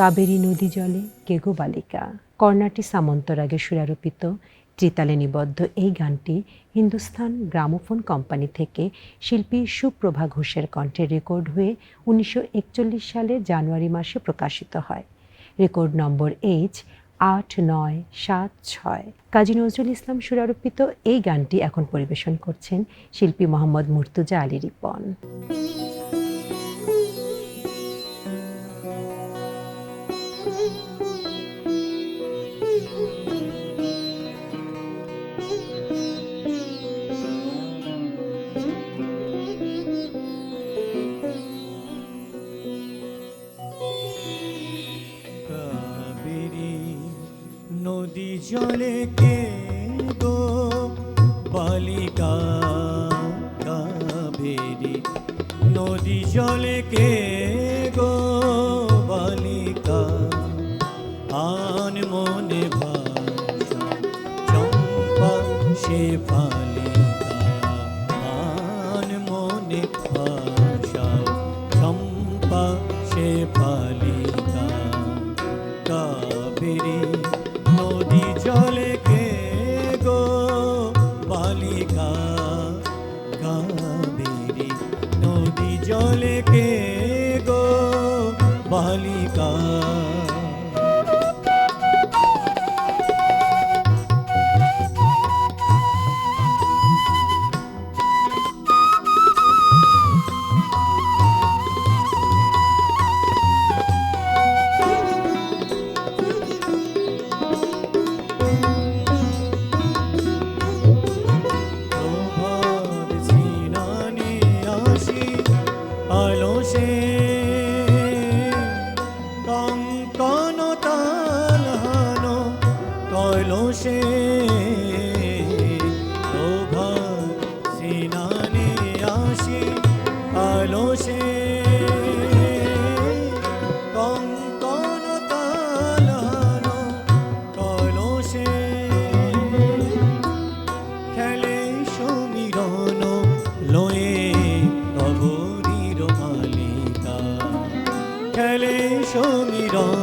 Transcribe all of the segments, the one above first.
কাবেরী নদী জলে কেগো বালিকা। কর্ণাটি সামন্তরাগে সুরারোপিত। ত্রিতালে নিবদ্ধ এই গানটি হিন্দুস্থান গ্রামোফোন কোম্পানি থেকে শিল্পী সুপ্রভা ঘোষের কণ্ঠে রেকর্ড হয়ে উনিশশো সালের জানুয়ারি মাসে প্রকাশিত হয়। রেকর্ড নম্বর এইচ আট নয় সাত ছয়। কাজী নজরুল ইসলাম সুরারোপিত এই গানটি এখন পরিবেশন করছেন শিল্পী মোহাম্মদ মুর্তুজা আলী রিপন। নদী জলে কে গো বালিকা কাবেরী নদী জলে কে মনে কঙ্কন তালহানো কলসে প্রভাত সিনানে আসি আলোসে কঙ্কন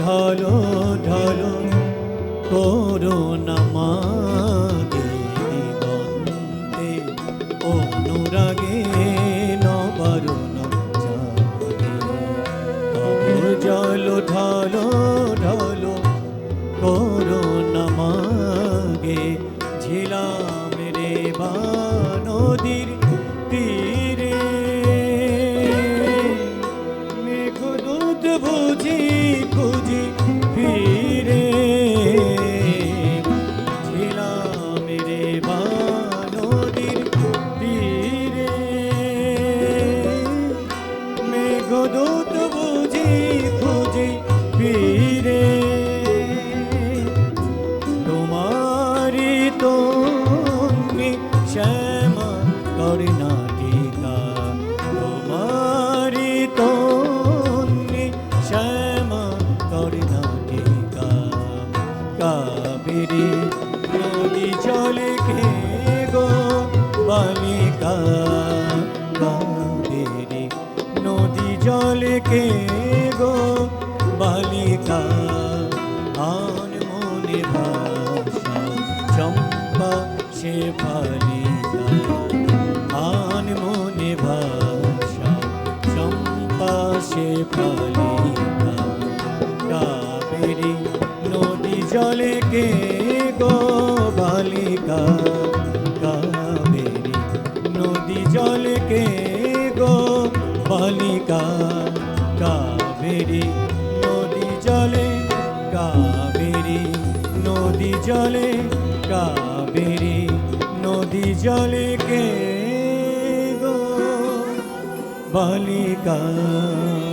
ঢল ঢল করুণা মাগে দিগন্তে। অনুরাগে নবারুণ জল, ঢল ঢল করুণা মাগে ঝিলাম রে বা নদীর মেঘদূত বুঝি খুঁজি ফিরে। তোমারি তুমি শ্যামা কর্ণাটিকা তোমারি তুমি শ্যামা কর্ণাটিকা কাবেরী জলে কে গো বালিকা, আন মনে ভাষা, চম্পা সে বালিকা, আন মনে ভাষা, চম্পা সে বালিকা। কাবেরী নদী জলে কে গো বালিকা? কে কাবেরী নদী জলে কাবেরী নদী জলে কাবেরী নদী জলে কে গো? বালিকা।